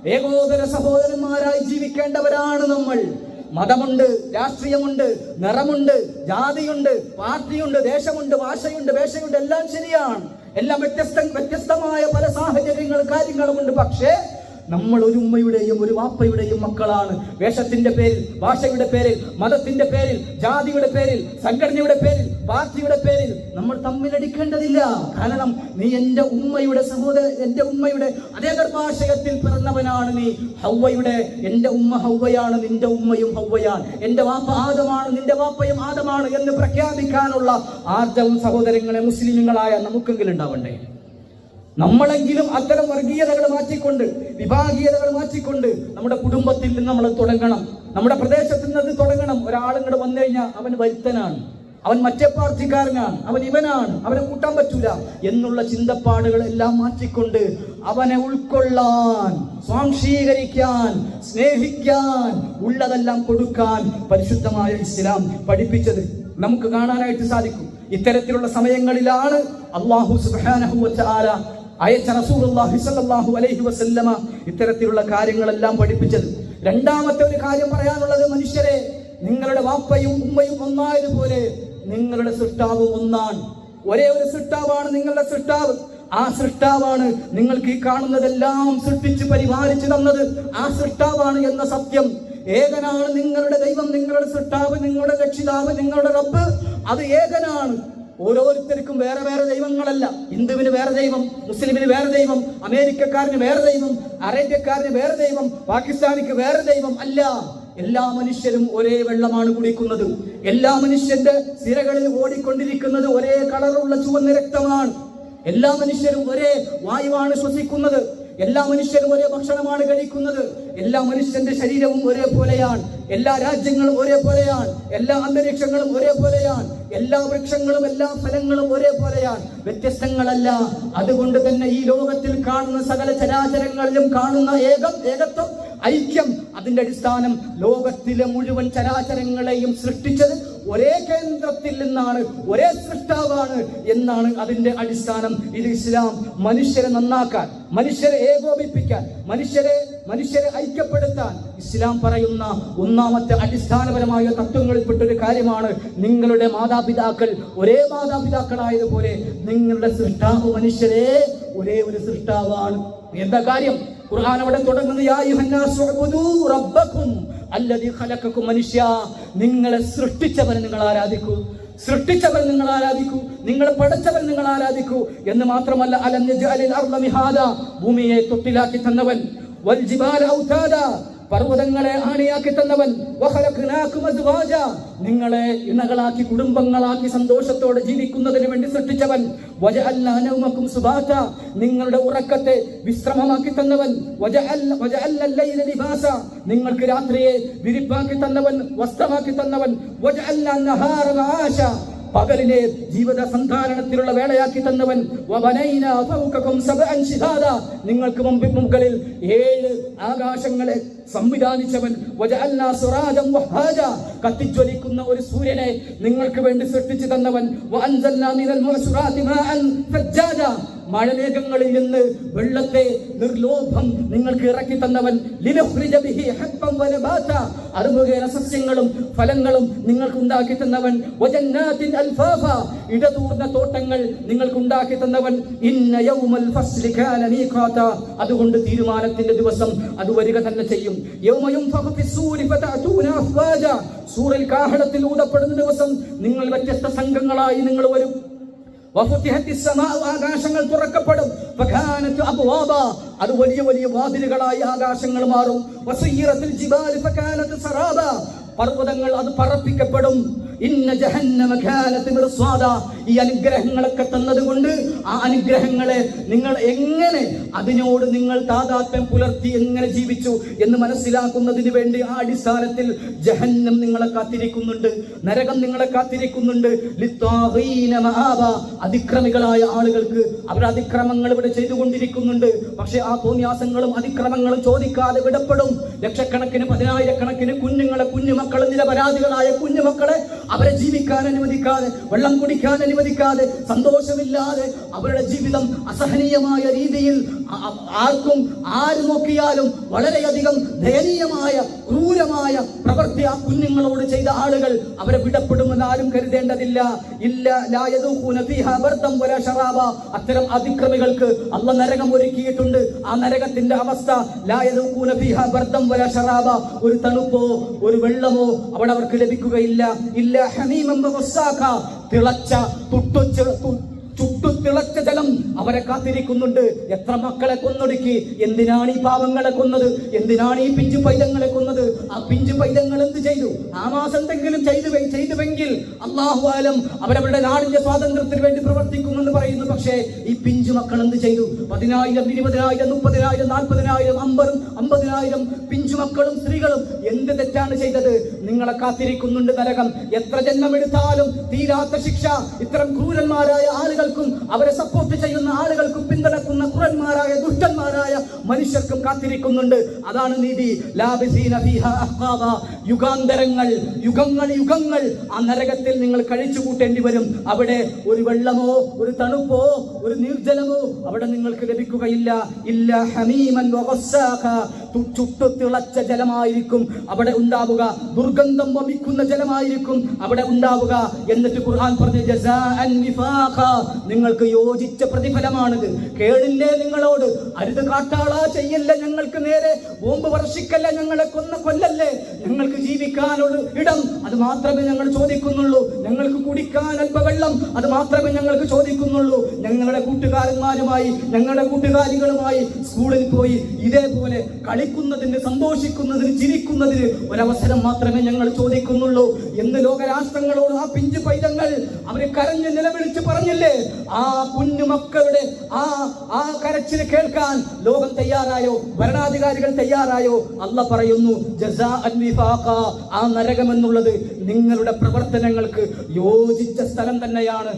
ഏകോദര സഹോദരന്മാരായി ജീവിക്കേണ്ടവരാണ് നമ്മൾ. മതമുണ്ട് രാഷ്ട്രീയമുണ്ട് നിറമുണ്ട് ജാതിയുണ്ട് പാർട്ടിയുണ്ട് ദേശമുണ്ട് ഭാഷയുണ്ട് വേഷയുണ്ട് എല്ലാം ശരിയാണ്. എല്ലാം വ്യത്യസ്ത വ്യത്യസ്തമായ പല സാഹചര്യങ്ങളും കാര്യങ്ങളുമുണ്ട്. പക്ഷേ നമ്മൾ ഒരു ഉമ്മയുടെയും ഒരു വാപ്പയുടെയും മക്കളാണ്. വേഷത്തിന്റെ പേരിൽ ഭാഷയുടെ പേരിൽ മതത്തിന്റെ പേരിൽ ജാതിയുടെ പേരിൽ സംഘടനയുടെ പേരിൽ പാർട്ടിയുടെ പേരിൽ നമ്മൾ തമ്മിലടിക്കേണ്ടതില്ല. കാരണം നീ എന്റെ ഉമ്മയുടെ സഹോദര എന്റെ ഉമ്മയുടെ അതേ ഗർഭാശയത്തിൽ പിറന്നവനാണ് നീ. ഹൗവയുടെ എന്റെ ഉമ്മ ഹൗവയാണ് നിന്റെ ഉമ്മയും ഹൗവയാണ്. എന്റെ വാപ്പ ആദമാണ് നിന്റെ വാപ്പയും ആദമാണ് എന്ന് പ്രഖ്യാപിക്കാനുള്ള ആർജവും സഹോദരങ്ങളെ മുസ്ലിമുകളായ നമുക്കെങ്കിലും ഉണ്ടാവണ്ടേ? നമ്മളെങ്കിലും അത്തരം വർഗീയതകൾ മാറ്റിക്കൊണ്ട് വിഭാഗീയതകൾ മാറ്റിക്കൊണ്ട് നമ്മുടെ കുടുംബത്തിൽ നിന്ന് നമ്മൾ തുടങ്ങണം. നമ്മുടെ പ്രദേശത്ത് നിന്ന് തുടങ്ങണം. ഒരാളിങ്ങോട് വന്നു കഴിഞ്ഞാൽ അവൻ വരുത്തനാണ്. അവൻ മറ്റേ പാർട്ടിക്കാരനാണ്. അവൻ ഇവനാണ്. അവനെ കൂട്ടാൻ പറ്റൂല എന്നുള്ള ചിന്തപ്പാടുകൾ എല്ലാം മാറ്റിക്കൊണ്ട് അവനെ ഉൾക്കൊള്ളാൻ സ്വാംശീകരിക്കാൻ സ്നേഹിക്കാൻ ഉള്ളതെല്ലാം കൊടുക്കാൻ പരിശുദ്ധമായ ഇസ്ലാം പഠിപ്പിച്ചത് നമുക്ക് കാണാനായിട്ട് സാധിക്കും. ഇത്തരത്തിലുള്ള സമയങ്ങളിലാണ് അള്ളാഹു സുബ്ഹാനഹു വ തആല അയച്ച സ്വല്ലല്ലാഹു അലൈഹി വസല്ലമ ഇത്തരത്തിലുള്ള കാര്യങ്ങളെല്ലാം പഠിപ്പിച്ചത്. രണ്ടാമത്തെ ഒരു കാര്യം പറയാനുള്ളത് മനുഷ്യരെ നിങ്ങളുടെ വാപ്പയും ഉമ്മയും ഒന്നായതുപോലെ നിങ്ങളുടെ സൃഷ്ടാവ് ഒന്നാണ്. ഒരേ ഒരു സൃഷ്ടാവാണ് നിങ്ങളുടെ സൃഷ്ടാവ്. ആ സൃഷ്ടാവാണ് നിങ്ങൾക്ക് ഈ കാണുന്നതെല്ലാം സൃഷ്ടിച്ച് പരിപാലിച്ചു തന്നത്. ആ സൃഷ്ടാവാണ് എന്ന സത്യം. ഏകനാണ് നിങ്ങളുടെ ദൈവം നിങ്ങളുടെ സൃഷ്ടാവ് നിങ്ങളുടെ രക്ഷിതാവ് നിങ്ങളുടെ റബ്ബ്. അത് ഏകനാണ്. ഓരോരുത്തർക്കും വേറെ വേറെ ദൈവങ്ങളല്ല. ഹിന്ദുവിന് വേറെ ദൈവം മുസ്ലിമിന് വേറെ ദൈവം അമേരിക്കക്കാരന് വേറെ ദൈവം അറേബ്യക്കാരന് വേറെ ദൈവം പാകിസ്ഥാനിക്ക് വേറെ ദൈവം അല്ല. എല്ലാ മനുഷ്യരും ഒരേ വെള്ളമാണ് കുടിക്കുന്നത്. എല്ലാ മനുഷ്യന്റെ സിരകളിൽ ഓടിക്കൊണ്ടിരിക്കുന്നത് ഒരേ കളറുള്ള ചുവന്ന രക്തമാണ്. എല്ലാ മനുഷ്യരും ഒരേ വായുവാണ് ശ്വസിക്കുന്നത്. എല്ലാ മനുഷ്യരും ഒരേ ഭക്ഷണമാണ് കഴിക്കുന്നത്. എല്ലാ മനുഷ്യന്റെ ശരീരവും ഒരേപോലെയാണ്. എല്ലാ രാജ്യങ്ങളും ഒരേപോലെയാണ്. എല്ലാ അന്തരീക്ഷങ്ങളും ഒരേപോലെയാണ്. എല്ലാ വൃക്ഷങ്ങളും എല്ലാ ഫലങ്ങളും ഒരേപോലെയാണ്. വ്യത്യസ്തങ്ങളല്ല. അതുകൊണ്ട് തന്നെ ഈ ലോകത്തിൽ കാണുന്ന സകല ചരാചരങ്ങളിലും കാണുന്ന ഏകം ഏകത്വം ഐക്യം അതിന്റെ അടിസ്ഥാനം ലോകത്തിലെ മുഴുവൻ ചരാചരങ്ങളെയും സൃഷ്ടിച്ചത് ഒരേ കേന്ദ്രത്തിൽ നിന്നാണ് ഒരേ സൃഷ്ടാവാണ് എന്നാണ് അതിന്റെ അടിസ്ഥാനം. ഇത് ഇസ്ലാം മനുഷ്യരെ നന്നാക്കാൻ മനുഷ്യരെ ഏകോപിപ്പിക്കാൻ മനുഷ്യരെ മനുഷ്യരെ ഐക്യപ്പെടുത്താൻ ഇസ്ലാം പറയുന്ന ഒന്നാമത്തെ അടിസ്ഥാനപരമായ തത്വങ്ങളിൽപ്പെട്ടൊരു കാര്യമാണ് നിങ്ങളുടെ മാതാപിതാക്കൾ. ഒരേ മാതാപിതാക്കളായതുപോലെ നിങ്ങളുടെ സൃഷ്ടാവ് മനുഷ്യരെ ഒരേ ഒരു സൃഷ്ടാവാണ്. എന്താ കാര്യം? ഖുർആൻ അവിടെ തുടങ്ങുന്നത് മനുഷ്യ നിങ്ങളെ സൃഷ്ടിച്ചവൻ നിങ്ങൾ ആരാധിക്കൂ. സൃഷ്ടിച്ചവൻ നിങ്ങൾ ആരാധിക്കൂ. നിങ്ങളെ പടച്ചവൻ നിങ്ങൾ ആരാധിക്കൂ. എന്ന് മാത്രമല്ല അലഞ്ഞ് ഭൂമിയെ തൊട്ടിലാക്കി തന്നവൻ. പർവതങ്ങളെ ആണിയാക്കി തന്നവൻ. നിങ്ങളെ ഇണകളാക്കി കുടുംബങ്ങളാക്കി സന്തോഷത്തോടെ ജീവിക്കുന്നതിന് വേണ്ടി സൃഷ്ടിച്ചവൻ. നിങ്ങളുടെ ഉറക്കത്തെ വിശ്രമമാക്കി തന്നവൻ. നിങ്ങൾക്ക് രാത്രിയെ വിരിപ്പാക്കി തന്നവൻ വസ്ത്രമാക്കി തന്നവൻ. പകലിനെ ജീവിത സന്ധാരണത്തിലുള്ള വേളയാക്കി തന്നവൻ നിങ്ങൾക്ക് മുമ്പിൽ മുകളിൽ ഏഴ് ആകാശങ്ങളെ സംവിധാനിച്ചവൻ കത്തിജ്വലിക്കുന്ന ഒരു സൂര്യനെ നിങ്ങൾക്ക് വേണ്ടി സൃഷ്ടിച്ചു തന്നവൻ മഴമേഘങ്ങളിൽ നിന്ന് വെള്ളത്തെ നിർലോഭം നിങ്ങൾക്ക് ഇറക്കി തന്നവൻ അത് സസ്യങ്ങളും ഫലങ്ങളും നിങ്ങൾക്ക് ഉണ്ടാക്കി തന്നവൻ ഇടതൂർന്ന തോട്ടങ്ങൾ നിങ്ങൾക്ക് ഉണ്ടാക്കി തന്നവൻ അതുകൊണ്ട് തീരുമാനത്തിന്റെ ദിവസം അത് വരിക തന്നെ ചെയ്യും. സൂറിൽ കാഹളത്തിൽ ഊതപ്പെടുന്ന ദിവസം നിങ്ങൾ വ്യത്യസ്ത സംഘങ്ങളായി നിങ്ങൾ വരും. ആകാശങ്ങൾ തുറക്കപ്പെടും. അത് വലിയ വലിയ വാതിലുകളായി ആകാശങ്ങൾ മാറും. പർവതങ്ങൾ അത് പറപ്പിക്കപ്പെടും. ഇന്ന ജഹന്നമ കാനത്ത് മിർസ്വാദ ഈ അനുഗ്രഹങ്ങളൊക്കെ തന്നതുകൊണ്ട് ആ അനുഗ്രഹങ്ങളെ നിങ്ങൾ എങ്ങനെ അതിനോട് നിങ്ങൾ താതാത്മ്യം പുലർത്തി എങ്ങനെ ജീവിച്ചു എന്ന് മനസ്സിലാക്കുന്നതിന് വേണ്ടി ആ അടിസ്ഥാനത്തിൽ ജഹന്നം നിങ്ങളെ കാത്തിരിക്കുന്നുണ്ട് നരകം നിങ്ങളെ കാത്തിരിക്കുന്നുണ്ട്. അതിക്രമികളായ ആളുകൾക്ക് അവർ അതിക്രമങ്ങൾ ഇവിടെ ചെയ്തുകൊണ്ടിരിക്കുന്നുണ്ട്. പക്ഷെ ആ തോന്നിയാസങ്ങളും അതിക്രമങ്ങളും ചോദിക്കാതെ വിടപ്പെടും. ലക്ഷക്കണക്കിന് പതിനായിരക്കണക്കിന് കുഞ്ഞുങ്ങളെ കുഞ്ഞുമക്കളെ നിരപരാധികളായ കുഞ്ഞുമക്കളെ അവരെ ജീവിക്കാൻ അനുവദിക്കാതെ വെള്ളം കുടിക്കാൻ അനുവദിക്കാതെ സന്തോഷമില്ലാതെ അവരുടെ ജീവിതം അസഹനീയമായ രീതിയിൽ ആർക്കും ആര് നോക്കിയാലും വളരെയധികം ദയനീയമായ ക്രൂരമായ പ്രവൃത്തി ആ കുഞ്ഞുങ്ങളോട് ചെയ്ത ആളുകൾ അവരെ വിടപ്പെടുമെന്ന് ആരും കരുതേണ്ടതില്ല. ഇല്ല അത്തരം അതിക്രമികൾക്ക് അല്ല നരകം ഒരുക്കിയിട്ടുണ്ട്. ആ നരകത്തിന്റെ അവസ്ഥ ഒരു തണുപ്പോ ഒരു വെള്ളമോ അവിടെ അവർക്ക് ലഭിക്കുകയില്ല. ഇല്ല തിളച്ച തുട്ടുച്ച് ചുട്ടു തിളച്ച ജലം അവരെ കാത്തിരിക്കുന്നുണ്ട്. എത്ര മക്കളെ കൊന്നൊടുക്കി? എന്തിനാണ് ഈ പാവങ്ങളെ കൊന്നത്? എന്തിനാണ് ഈ പിഞ്ചു പൈതങ്ങളെ കൊന്നത്? ആ പിഞ്ചു പൈതങ്ങൾ എന്ത് ചെയ്തു? ആ മാസം എന്തെങ്കിലും ചെയ്തു ചെയ്തുവെങ്കിൽ അള്ളാഹു ആലം അവരവരുടെ നാടിന്റെ സ്വാതന്ത്ര്യത്തിന് വേണ്ടി പ്രവർത്തിക്കുമെന്ന് പറയുന്നു. പക്ഷേ ഈ പിഞ്ചു മക്കൾ എന്ത് ചെയ്തു? പതിനായിരം ഇരുപതിനായിരം മുപ്പതിനായിരം നാൽപ്പതിനായിരം അമ്പതും അമ്പതിനായിരം പിഞ്ചു മക്കളും സ്ത്രീകളും എന്ത് തെറ്റാണ് ചെയ്തത്? നിങ്ങളെ കാത്തിരിക്കുന്നുണ്ട് നരകം. എത്ര ജന്മമെടുത്താലും തീരാത്ത ശിക്ഷ. ഇത്തരം ക്രൂരന്മാരായ ആളുകൾക്കും അവരെ സപ്പോർട്ട് ചെയ്യുന്ന ആളുകൾക്കും പിന്തുണക്കുന്ന കുറന്മാരായ ദുഷ്ടന്മാരായ മനുഷ്യർക്കും കാത്തിരിക്കുന്നുണ്ട്. അതാണ് നീതി. യുഗാന്തരങ്ങൾ യുഗങ്ങൾ യുഗങ്ങൾ ആ നരകത്തിൽ നിങ്ങൾ കഴിച്ചു കൂട്ടേണ്ടി വരും. അവിടെ ഒരു വെള്ളമോ ഒരു തണുപ്പോ ഒരു നിർജലമോ അവിടെ നിങ്ങൾക്ക് ലഭിക്കുകയില്ല. ഇല്ല ഹമീമൻ ചുട്ടു തിളച്ച ജലമായിരിക്കും. അവിടെ ഉണ്ടാവുക. ദുർഗന്ധം വമിക്കുന്ന ജലമായിരിക്കും. അവിടെ ഉണ്ടാവുക. എന്നിട്ട് ഖുർആൻ പറഞ്ഞു. നിങ്ങൾക്ക് യോജിച്ച പ്രതിഫലമാണിത്. കേളില്ലേ നിങ്ങളോട്? അരുത് കാട്ടാള ചെയ്യല്ല ഞങ്ങൾക്ക് നേരെ. ബോംബ് വർഷിക്കല്ല ഞങ്ങളെ കൊന്ന കൊല്ലല്ലേ. ഞങ്ങൾക്ക് ജീവിക്കാനുള്ള ഇടം. അത് മാത്രമേ ഞങ്ങൾ ചോദിക്കുന്നുള്ളൂ. ഞങ്ങൾക്ക് കുടിക്കാൻ അല്പവെള്ളം. അത് മാത്രമേ ഞങ്ങൾക്ക് ചോദിക്കുന്നുള്ളൂ. ഞങ്ങളുടെ കൂട്ടുകാരന്മാരുമായി ഞങ്ങളുടെ കൂട്ടുകാരികളുമായി സ്കൂളിൽ പോയി ഇതേപോലെ കളിക്കുന്നതിന് സന്തോഷിക്കുന്നതിന് ചിരിക്കുന്നതിന് ഒരവസരം മാത്രമേ ഞങ്ങൾ ചോദിക്കുന്നുള്ളൂ എന്ന് ലോകരാഷ്ട്രങ്ങളോട് ആ പിഞ്ചു പൈതങ്ങൾ അവർ കരഞ്ഞ് നിലവിളിച്ച് പറഞ്ഞില്ലേ ആ കുഞ്ഞു മക്കളുടെ ആ ആ കരച്ചിൽ കേൾക്കാൻ ലോകം തയ്യാറായോ ഭരണാധികാരികൾ തയ്യാറായോ അല്ല പറയുന്നു ജസാ. ആ നരകം എന്നുള്ളത് നിങ്ങളുടെ പ്രവർത്തനങ്ങൾക്ക് യോജിച്ച സ്ഥലം തന്നെയാണ്.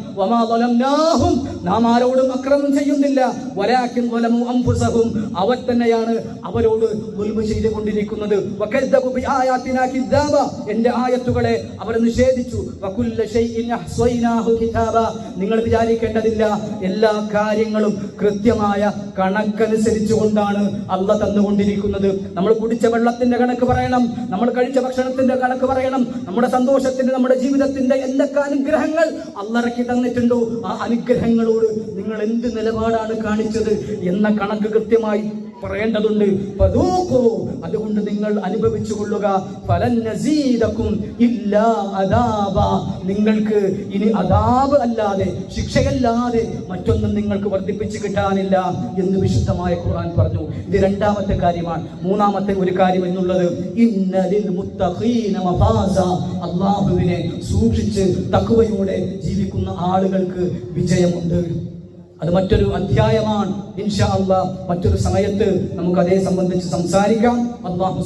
നാം ആരോടും അക്രമം ചെയ്യുന്നില്ല. അവർ തന്നെയാണ് അവരോട് ദുൽമ ചെയ്തുകൊണ്ടിരിക്കുന്നത്. എന്റെ ആയത്തുകളെ അവർ നിഷേധിച്ചു. നിങ്ങൾ വിചാരിക്കേണ്ടതില്ല എല്ലാ കാര്യങ്ങളും കൃത്യമായ കണക്കനുസരിച്ച് കൊണ്ടാണ് അല്ല തന്നുകൊണ്ടിരിക്കുന്നത് നമ്മൾ കുടിച്ച വെള്ളത്തിന്റെ കണക്ക് പറയണം നമ്മൾ കഴിച്ച ഭക്ഷണത്തിന്റെ കണക്ക് പറയണം നമ്മുടെ സന്തോഷത്തിന്റെ നമ്മുടെ ജീവിതത്തിന്റെ എന്തൊക്കെ അനുഗ്രഹങ്ങൾ അല്ലറക്കി തന്നിട്ടുണ്ടോ ആ അനുഗ്രഹങ്ങളോട് നിങ്ങൾ എന്ത് നിലപാടാണ് കാണിച്ചത് എന്ന കണക്ക് കൃത്യമായി പറയേണ്ടതുണ്ട്. അതുകൊണ്ട് നിങ്ങൾ അനുഭവിച്ചു കൊള്ളുക. നിങ്ങൾക്ക് ഇനി അതാബ് അല്ലാതെ ശിക്ഷയല്ലാതെ മറ്റൊന്നും നിങ്ങൾക്ക് വർദ്ധിപ്പിച്ച് കിട്ടാനില്ല എന്ന് വിശുദ്ധമായ ഖുർആൻ പറഞ്ഞു ഇത് രണ്ടാമത്തെ കാര്യമാണ് മൂന്നാമത്തെ ഒരു കാര്യം എന്നുള്ളത് ഇന്നലിൽ. അള്ളാഹുവിനെ സൂക്ഷിച്ച് തക്കുവയോടെ ജീവിക്കുന്ന ആളുകൾക്ക് വിജയമുണ്ട് അത് മറ്റൊരു അധ്യായമാണ്. ഇൻഷാ അല്ലാ മറ്റൊരു സമയത്ത് നമുക്ക് അതേ സംബന്ധിച്ച് സംസാരിക്കാം. അള്ളാഹു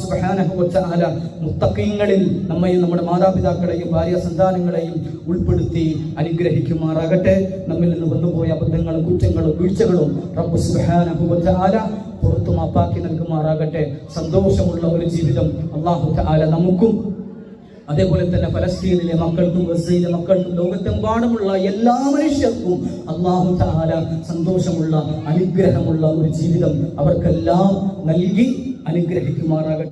തആല മുത്തഖീങ്ങളിൽ നമ്മയും നമ്മുടെ മാതാപിതാക്കളെയും ഭാര്യ സന്താനങ്ങളെയും ഉൾപ്പെടുത്തി അനുഗ്രഹിക്കുമാറാകട്ടെ. നമ്മിൽ നിന്ന് വന്നുപോയ അബദ്ധങ്ങളും കുറ്റങ്ങളും വീഴ്ചകളും റബ്ബു തആല പുറത്തു മാപ്പാക്കി നൽകുമാറാകട്ടെ. സന്തോഷമുള്ള ഒരു ജീവിതം അള്ളാഹു ആല നമുക്കും അതേപോലെ തന്നെ ഫലസ്തീനിലെ മക്കൾക്കും ഗസയിലെ മക്കൾക്കും ലോകത്തെമ്പാടുമുള്ള എല്ലാ മനുഷ്യർക്കും അള്ളാഹു താല സന്തോഷമുള്ള അനുഗ്രഹമുള്ള ഒരു ജീവിതം അവർക്കെല്ലാം നൽകി അനുഗ്രഹിക്കുമാറാകട്ടെ.